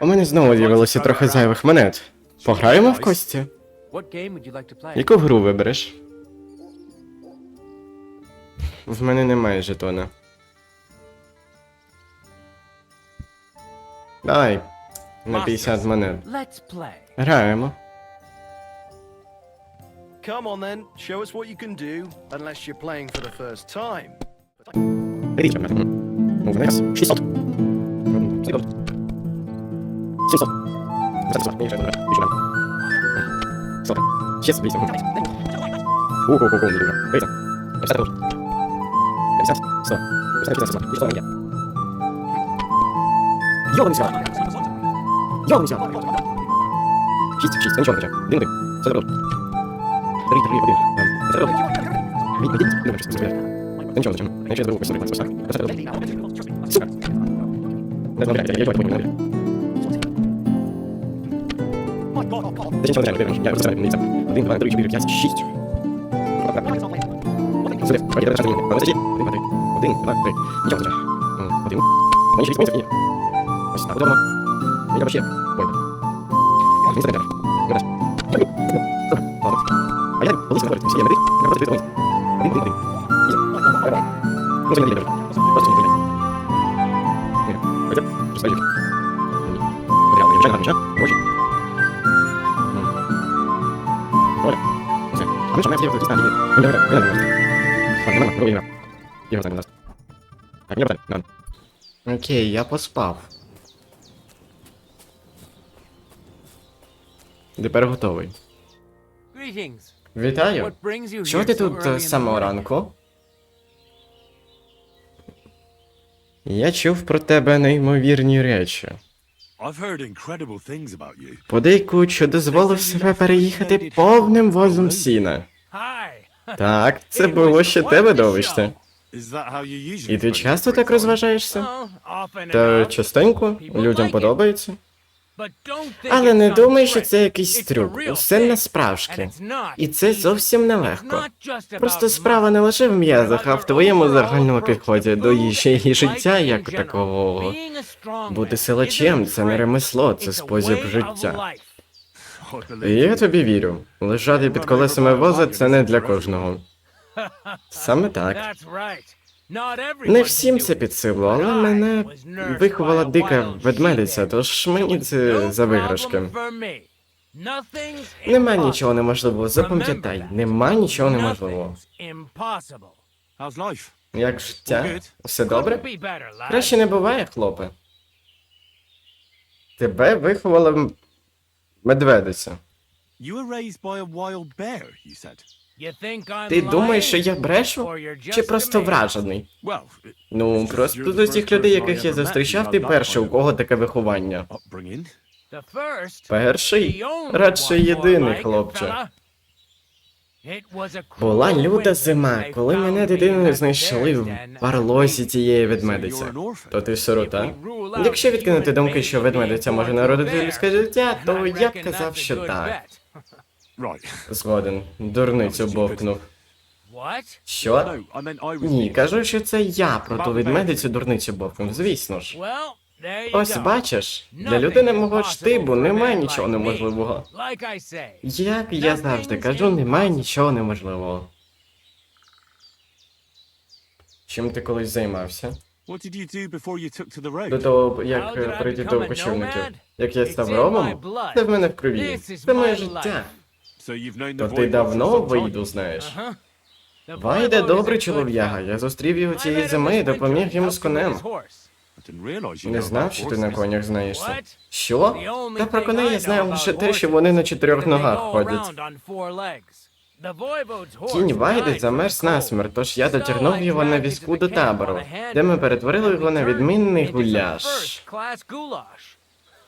У мене знову з'явилося трохи зайвих монет. Пограємо в кості? Яку гру вибереш? В мене немає жетона. Давай. На 50 монет. Граємо. Come 600. 700. 700. 700. Мені ще добре. Більше нам. 100. Ще 8. Ху-ху-ху-ху, не дуже. Вийти. 50 грошей. 50. 100. 50, 50, 100. Більше того є. Йобаний свят. Йобаний свят. 6, 6. Нічого не почав. Один, один. Все добре. Три, три, один. Ем, Все мій, мій, мій, мій, мій. Та нічого, зачем? Я ще другу посмотрю, ось так. Ось Один, два, три, чотири, п'ять, шість. Один, два, три. Нічого не Один. Мені ще вісім, ні. Ось так, удобно. Треба я поспав. Тепер готовий. Вітаю. Чого ти тут early е, з самого ранку? Я чув про тебе неймовірні речі. Подейкують, що дозволив себе переїхати повним возом сіна. Так, це було ще те видовище. І ти часто так розважаєшся? Та частенько людям подобається. Але не думай, що це якийсь трюк. Усе насправжки. І це зовсім нелегко. Просто справа не лише в м'язах, а в твоєму загальному підході до їжі і життя як такового. Бути силачем це не ремесло, це спосіб життя. І я тобі вірю. Лежати під колесами воза це не для кожного. Саме так. Не всім це під силу, але мене виховала дика ведмедиця, тож мені це за виграшки. Нема нічого неможливого, запам'ятай, нема нічого неможливого. Як життя? Все добре? Краще не буває, хлопе. Тебе виховала медведиця. You were raised by a wild bear, you said. Ти думаєш, що я брешу? Чи просто вражений? Ну, просто з усіх людей, яких я зустрічав, ти перший, у кого таке виховання. Перший, радше єдиний, хлопче. Була люта зима, коли мене дитиною знайшли в барлозі цієї ведмедиці. То ти сирота? Якщо відкинути думки, що ведмедиця може народити людське життя, то я б казав, що так. Згоден. Дурницю бовкнув. Що? Ні, кажу, що це я про ту ведмедицю дурницю бовкнув, звісно ж. Ось бачиш, для людини мого штибу немає нічого неможливого. Як я завжди кажу, немає нічого неможливого. Чим ти колись займався? До того, як прийти до кочівників. Як я став ромом, це в мене в крові. Це моє життя. То ти давно вийду знаєш. Вайде добрий чолов'яга. Я зустрів його цієї зими і допоміг йому з конем. Не знав, що ти на конях знаєшся. Що? Та про коней я знаю лише те, що вони на чотирьох ногах ходять. Кінь Вайди замерз насмерть, тож я дотягнув його на візку до табору, де ми перетворили його на відмінний гуляш.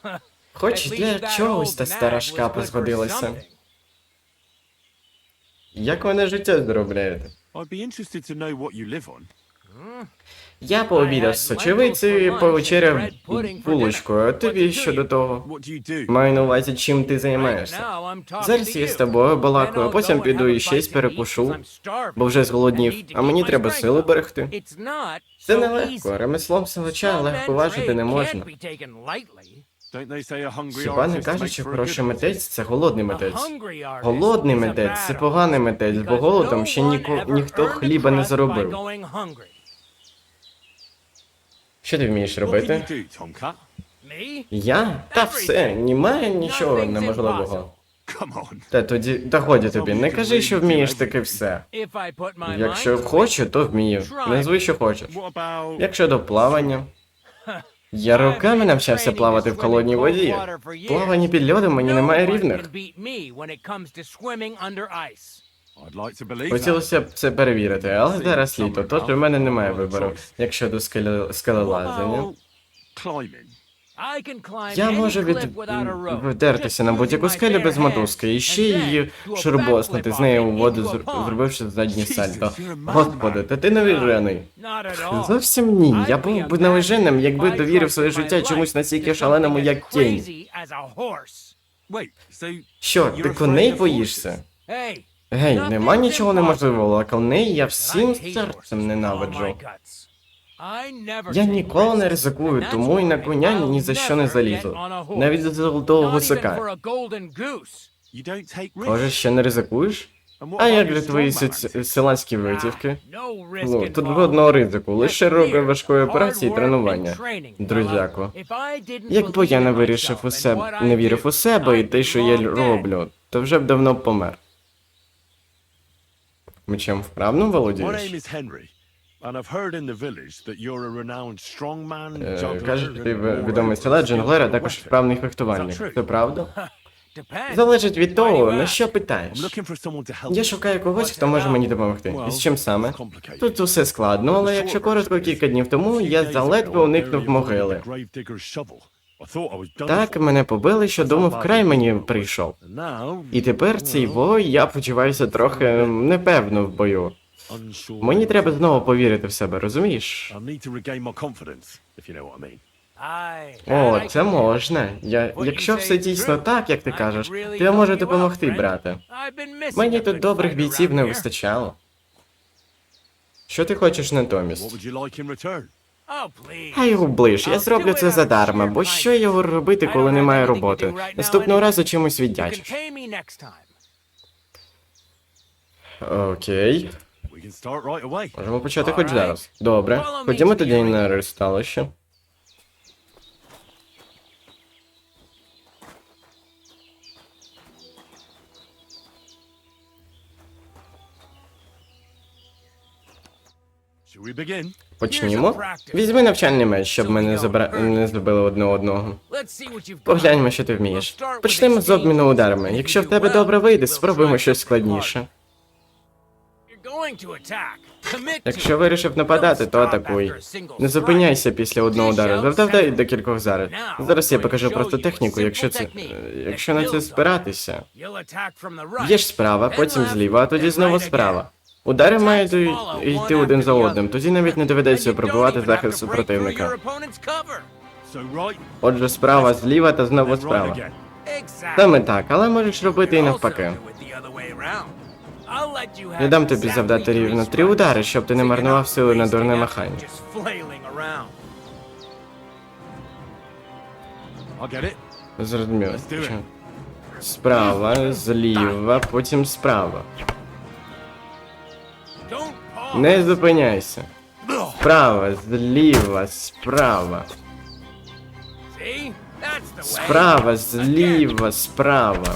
Хоч для чогось та стара шкапа згодилася. Як вони життя заробляєте? I'd be interested to know what you live on. Я пообідав з сочевицею і повечеряв булочкою, а тобі що до того? What do you do? Маю на увазі, чим ти займаєшся. Зараз я з тобою балакаю, а потім піду і щось перекушу, бо вже зголоднів, а мені треба сили берегти. Це нелегко, ремеслом силача легко важити не можна. Хіба не кажуть, що хороший митець це голодний митець. Голодний митець це поганий митець, бо голодом ще ніко, ніхто хліба не заробив. Що ти вмієш робити? Я? Та все, немає нічого неможливого. Та тоді, та годі тобі, не кажи, що вмієш таки все. Якщо хочу, то вмію. Назви, що хочеш. What about... Як щодо плавання? Я роками навчався плавати в холодній воді. Плавання під льодом мені немає рівних. Хотілося б це перевірити, але зараз літо, тож у мене немає вибору. якщо до скеле- скелелазання. Я можу від... вдертися на будь-яку скелю без мотузки і ще її шурбоснути з нею у воду, зр- зробивши заднє сальто. Господи, та ти навіжений. Зовсім ні. Я був би навіженим, якби довірив своє життя чомусь настільки шаленому, як тінь. Що, ти коней боїшся? Гей, нема нічого неможливого, а коней я всім серцем ненавиджу. Я ніколи не ризикую, тому і на коня ні за що не залізу. Навіть за золотого гусака. Може, ще не ризикуєш? А як для activity? селянські витівки? Ну, тут жодного ризику, лише роки важкої праці і тренування. Друзяко. Якби я не вирішив у себе, не вірив у себе і те, що я роблю, то вже б давно помер. Мечем вправно володієш? And I've heard in the village that you're a renowned strongman, Е, Кажуть, ти and відомий селець, а також вправний фехтувальник. Це правда? Залежить від того, на що питаєш. I'm looking for someone to help. Я шукаю когось, хто може мені допомогти. І з чим саме? Тут усе складно, але якщо коротко, кілька днів тому я заледве уникнув могили. Так мене побили, що думав, край мені прийшов. І тепер цей бой я почуваюся трохи непевно в бою. Мені треба знову повірити в себе, розумієш? О, це можна. Я, якщо все дійсно так, як ти кажеш, то я можу допомогти, брате. Мені тут добрих бійців не вистачало. Що ти хочеш натомість? Хай оближ, я зроблю це задарма, бо що його робити, коли немає роботи? Наступного разу чимось віддячиш. Окей, можемо почати хоч зараз. Добре, ходімо тоді на ресталище. Почнімо. Візьми навчальний меч, щоб ми не забра... не зробили одне одного. Погляньмо, що ти вмієш. Почнемо з обміну ударами. Якщо в тебе добре вийде, спробуємо щось складніше. Якщо вирішив нападати, то атакуй. Не зупиняйся після одного удару, завдай декількох зараз. Зараз я покажу просто техніку, якщо це. е, Якщо на це спиратися. Є ж справа, потім зліва, а тоді знову справа. Удари мають йти один за одним, тоді навіть не доведеться пробивати захист супротивника. Отже, справа, зліва та знову справа. Саме так, але можеш робити і навпаки. Я дам тобі завдати рівно три удари, щоб ти не марнував сили на дурне махання. Зрозуміло. Справа, зліва, потім справа. Не зупиняйся. Справа, зліва, справа. Справа, зліва, справа.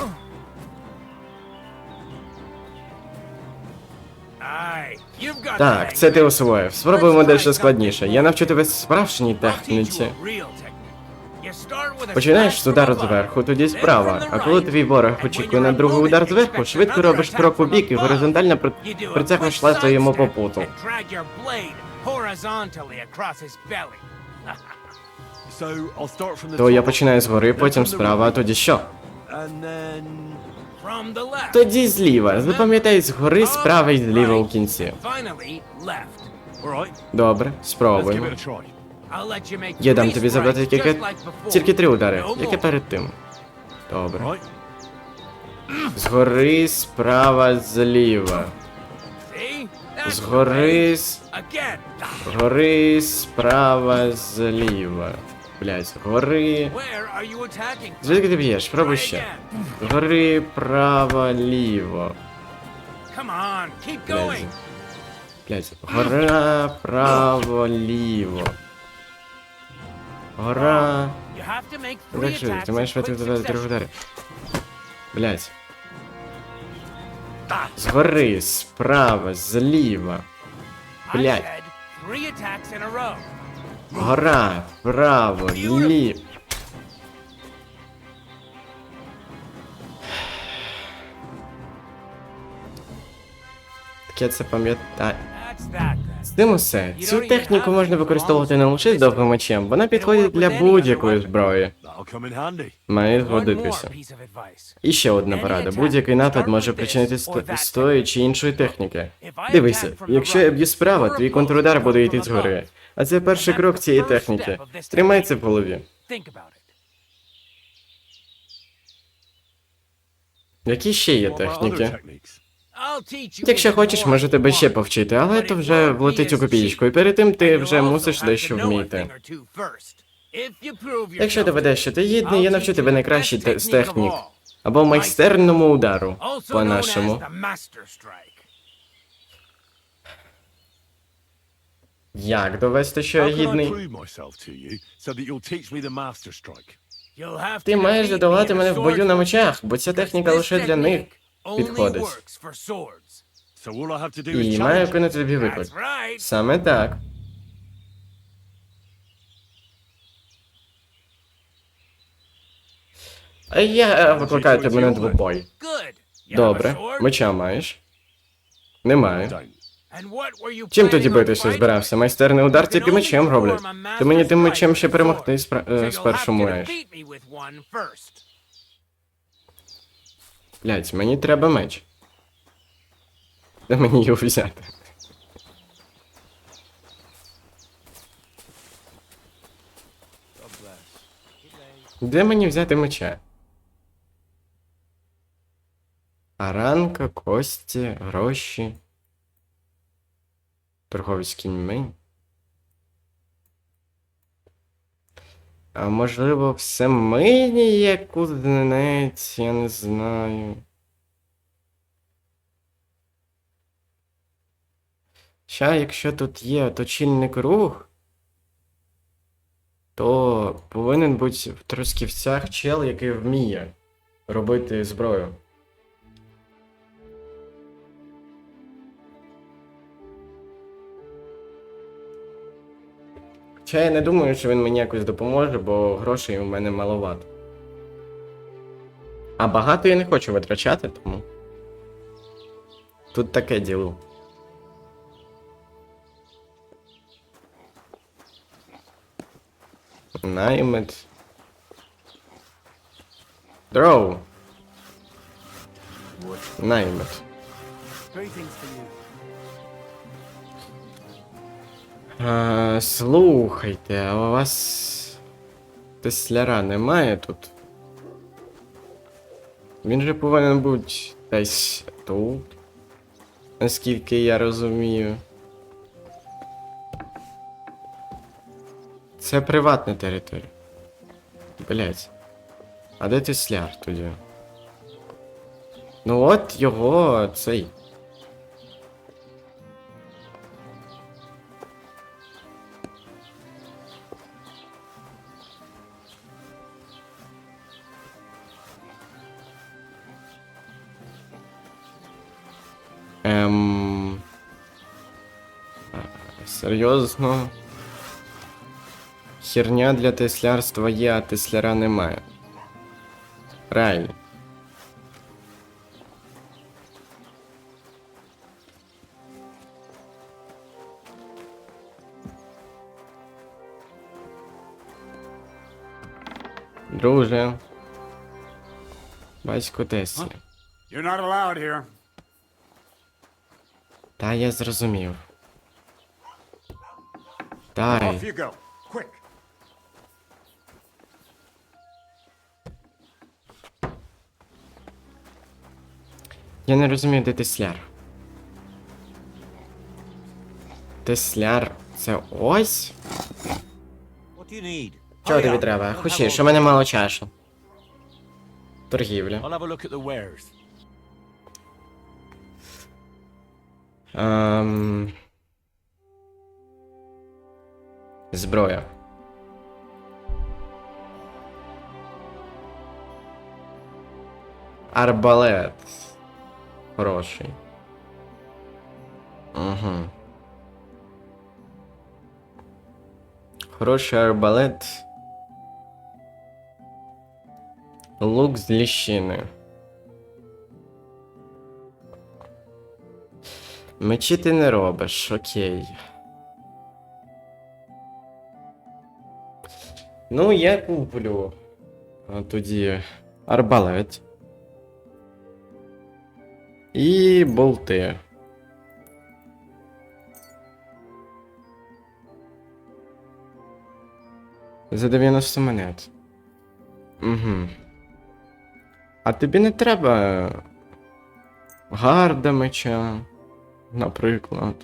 Так, це ти освоїв. Спробуємо дещо складніше. Я навчу тебе справжній техніці. Починаєш з удару зверху, тоді справа. А коли твій ворог очікує на другий удар зверху, швидко робиш крок у бік і горизонтально при... прицепиш лезо йому по путу. То я починаю згори, потім справа, а тоді що? Тоді зліва. Запам'ятай згори, справа і зліва у кінці. Добре, спробуємо. Я дам тобі strikes, тільки, тільки три удари, як і перед тим. Добре. Згори, справа, зліва. Згори, згори, справа, зліва. Блять, attacking? Звідки ти б'єш? Пробуй ще. Згори, право, ліво. Блять. Блять. Гора, право, ліво. Гора. Так що, ти маєш туди три удари. Блять. Згори, справа, зліва. I Гора, право, ліво. Так я це пам'ятаю. З. Цю техніку можна використовувати не лише з довгим мечем, вона підходить для будь-якої зброї. Має згодитися. І ще одна порада. Будь-який напад може причинити з тої чи іншої техніки. Дивися, якщо я б'ю справа, твій контрудар буде йти згори. А це перший крок цієї техніки. Тримай в голові. Які ще є техніки? Якщо хочеш, можу тебе ще повчити, але то вже влетить у копієчку. І перед тим ти вже мусиш дещо вміти. Якщо доведеш, що ти гідний, я навчу тебе найкращий з технік. Або майстерному удару, по-нашому. Як довести, що я гідний? Ти маєш in мене в бою на мечах, бо ця техніка лише для них підходить. І маю виконати тобі виклик. Саме так. А я е, викликаю тебе на двобой. Добре. Меча маєш? Немає. Чим тоді битися збирався? Майстерний удар тільки мечем роблять. Ти мені тим мечем ще перемогти спершу маєш. Блять, мені треба меч. Де мені його взяти? Де мені взяти меча? Аранка, кості, гроші. Торговець кіньми. А можливо, в Семині є кузнець, я не знаю. Ща, якщо тут є точильник рух, то повинен бути в Трусківцях чел, який вміє робити зброю. Хоча я не думаю, що він мені якось допоможе, бо грошей у мене маловато. А багато я не хочу витрачати, тому. Тут таке діло. Наймит. Дроу. Наймит. А, слухайте, а у вас тесляра немає тут? Він же повинен бути десь тут. Наскільки я розумію. Це приватна територія. Блять. А де тесляр тоді? Ну от його цей. Серйозно? Херня для теслярства є, а тесляра немає. Реально. Друже. Батько Теслі. You're not allowed here. Та я зрозумів. Дай. you go. Quick. Я не розумію, де тесляр. Тесляр. Це ось? What do you need? Чого тобі треба? Хочеш, що в мене мало часу. Торгівля. I'll have a look at the wares. Ем... Зброя. Арбалет. Хороший. Угу. Хороший арбалет. Лук з ліщини. Мечі ти не робиш, окей. Ну, я куплю. Тоді арбалет. І болти. За 90 монет. Угу. А тобі не треба гарда меча, наприклад.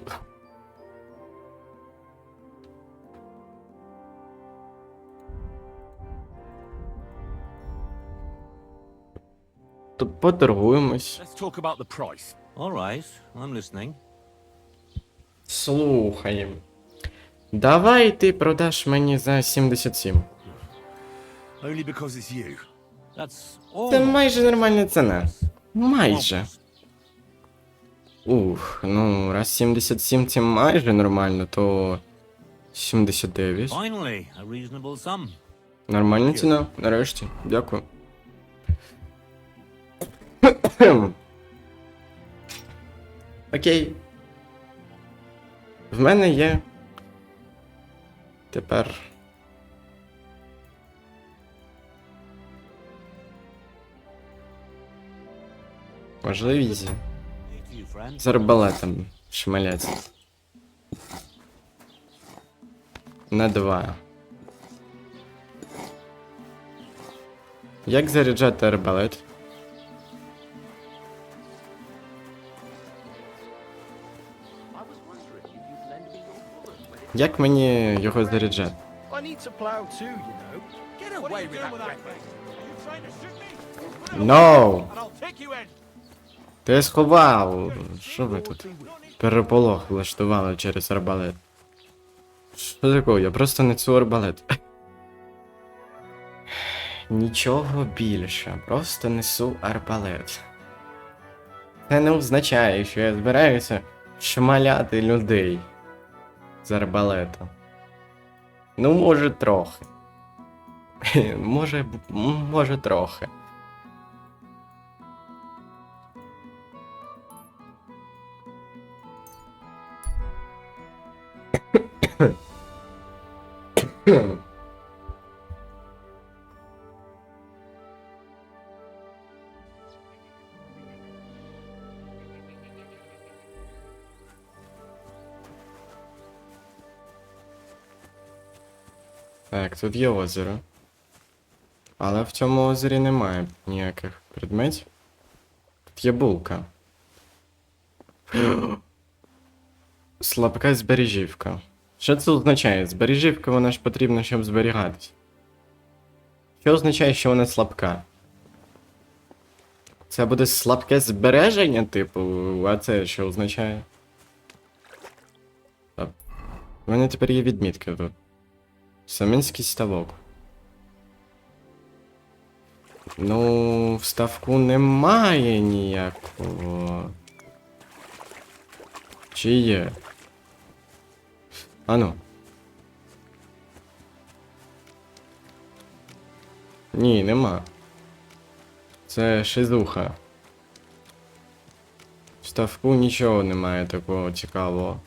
То поторгуємось. Let's talk about the price. All right, I'm listening. Слухаємо. Давай ти продаш мені за 77. Only because it's you. That's all. Це майже нормальна ціна. Майже. Ух, ну, раз 77 це майже нормально, то 79. Finally, a reasonable sum. Нормальна ціна, нарешті. Дякую. Окей. В мене є. Тепер. Можливість з арбалетом шмаляться. На два. Як заряджати арбалет? Trying to shoot me? No! And I'll take you in. Ти сховав. Що ви тут? Переполох влаштували через арбалет. Що такого? Я просто несу арбалет. Нічого більше, просто несу арбалет. Це не означає, що я збираюся шмаляти людей з арбалетом. Ну, може, трохи. Може, може трохи. Так, тут є озеро. Але в цьому озері немає ніяких предметів. Тут є булка. Слабка збережівка. Що це означає? Збережівка вона ж потрібна, щоб зберігатись. Що означає, що вона слабка? Це буде слабке збереження, типу, а це що означає? Так. У мене тепер є відмітки тут. Саминський ставок. Ну, в ставку немає ніякого. Чи є? Ану. Ні, нема. Це шизуха. В ставку нічого немає такого цікавого.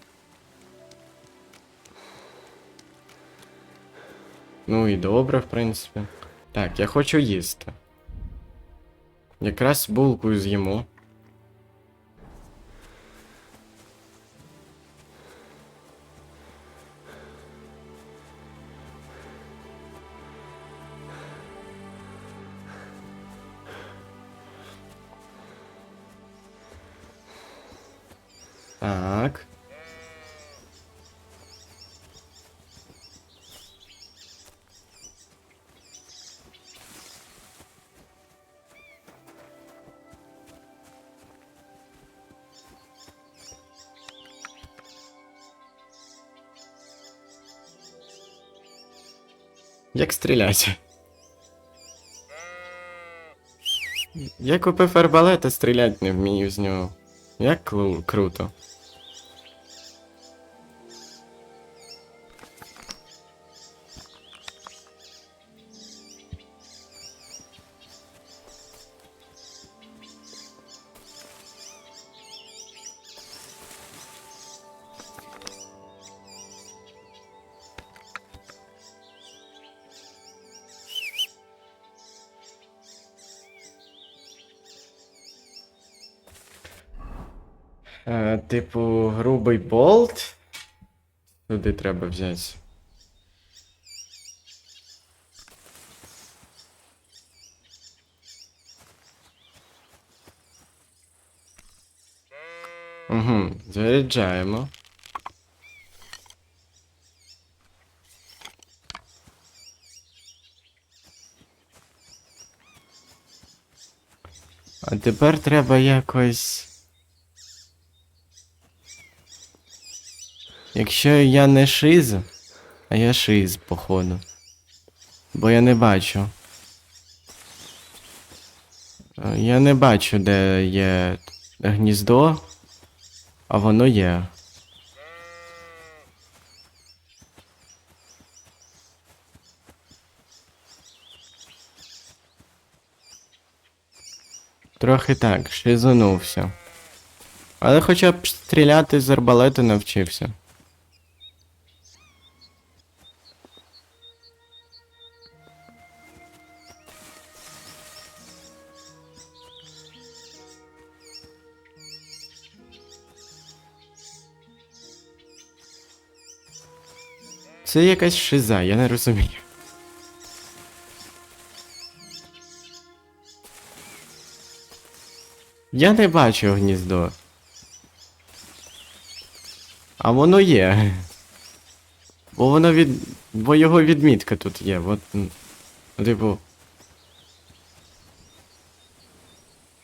Ну і добре, в принципі. Так, я хочу їсти. Якраз булку з'їмо. Як стріляти? Я купив арбалет, а стріляти не вмію з нього. Як кру круто. Туди треба взяти. Угу, заряджаємо. А тепер треба якось. Якщо я не шиз, а я шиз, походу. Бо я не бачу. Е, Я не бачу, де є гніздо, а воно є. Трохи так, шизанувся. Але хоча б стріляти з арбалету навчився. Це якась шиза, я не розумію. Я не бачу гніздо. А воно є. Бо воно від. Бо його відмітка тут є. От. Типу.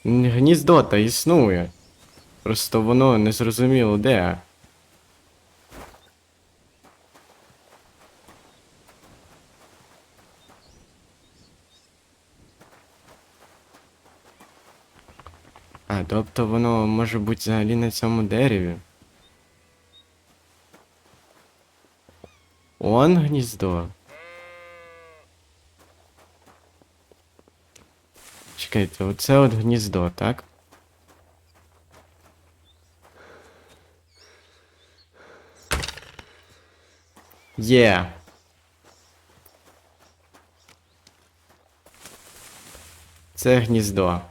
Гніздо та існує. Просто воно не зрозуміло де. Тобто воно може бути взагалі на цьому дереві. Он гніздо. Чекайте, оце от гніздо, так? Є. Це гніздо.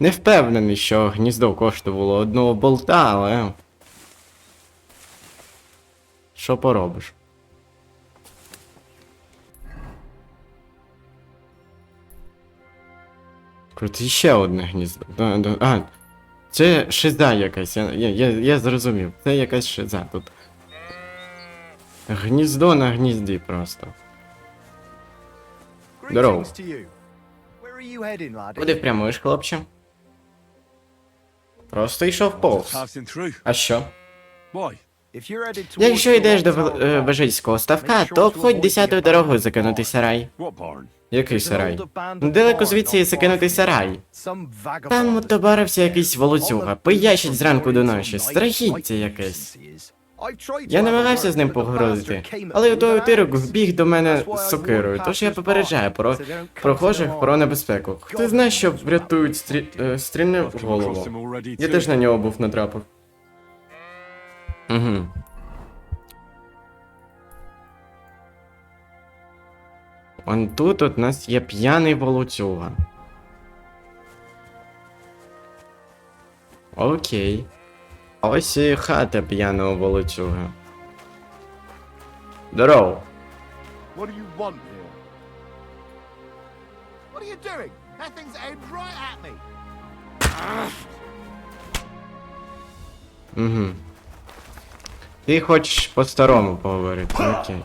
Не впевнений, що гніздо коштувало одного болта, але. Що поробиш? Круто, ще одне гніздо. А, це шиза якась, я, я, я, зрозумів. Це якась шиза тут. Гніздо на гнізді просто. Здорово. Куди прямуєш, хлопче? Просто йшов повз. А що? Якщо йдеш до е, Вежицького ставка, то обходь десятою дорогою закинутий сарай. Який сарай? Недалеко звідси є закинутий сарай. Там отобарився якийсь волоцюга, пиящить зранку до ночі, страхіття якесь. Я намагався з ним погрозити, але той утирок вбіг до мене з сокирою, тож я попереджаю про прохожих про небезпеку. Хто знає, що врятують стрі... е, стрільне в голову. Я теж на нього був натрапив. Угу. Он тут от нас є п'яний волоцюга. Окей. Ось і хата п'яного волоцюга. Здорово. What do you want here? What are you doing? That thing's aimed right at me. Угу. Ти хочеш по-старому поговорити, окей.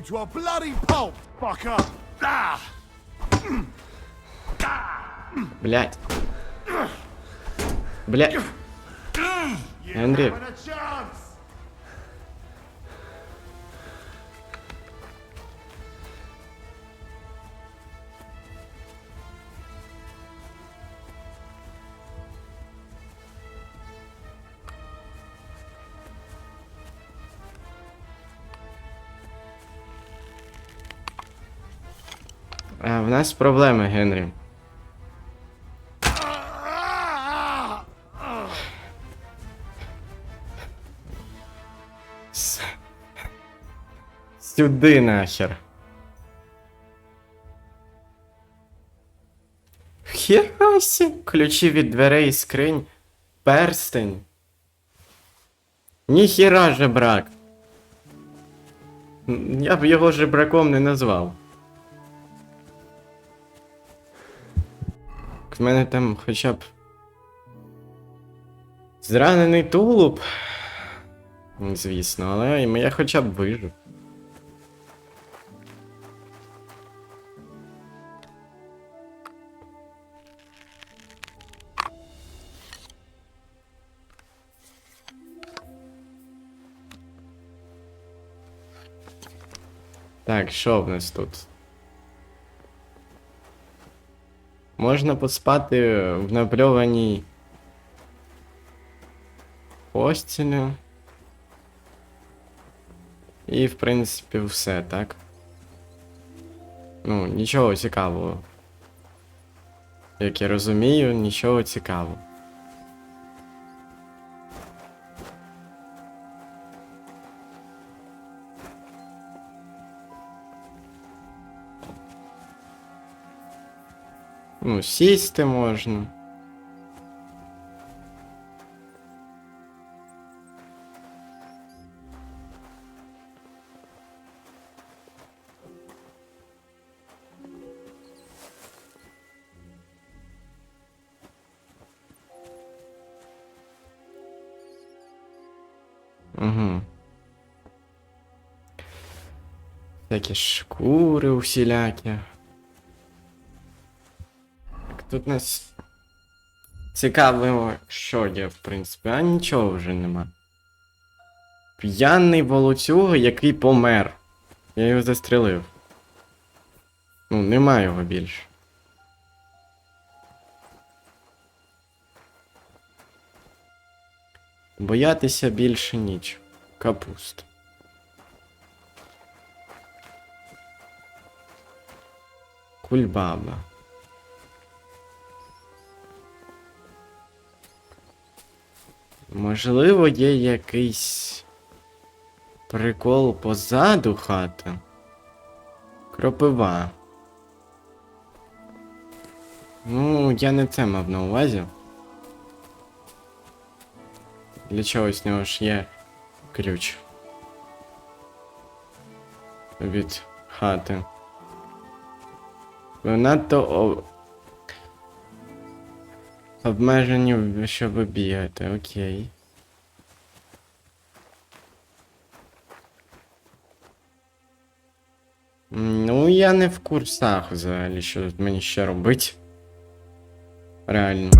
you to a bloody pulp, fucker. Ah! Блять. Блять. Генрі, В нас проблеми, Генрі. Сюди нахер. Херасі. Ключі від дверей і скринь. Перстень. Ніхіра жебрак. Я б його жебраком не назвав. В мене там хоча б. Зранений тулуб. Звісно, але я хоча б вижив. Так, що в нас тут? Можна поспати в напльованій постілі. І, в принципі, все, так? Ну, нічого цікавого. Як я розумію, нічого цікавого. Ну, сісти можна. Угу. Всякі шкури усілякі. Тут нас цікаво, що є, в принципі, а нічого вже нема. П'яний волоцюга, який помер. Я його застрелив. Ну, нема його більше. Боятися більше ніч. Капуст. Кульбаба. Можливо, є якийсь прикол позаду хати. Кропива. Ну, я не це мав на увазі. Для чогось в нього ж є ключ. Від хати. Ви надто обмежені, щоб бігати, окей. Ну, я не в курсах взагалі, що тут мені ще робить. Реально.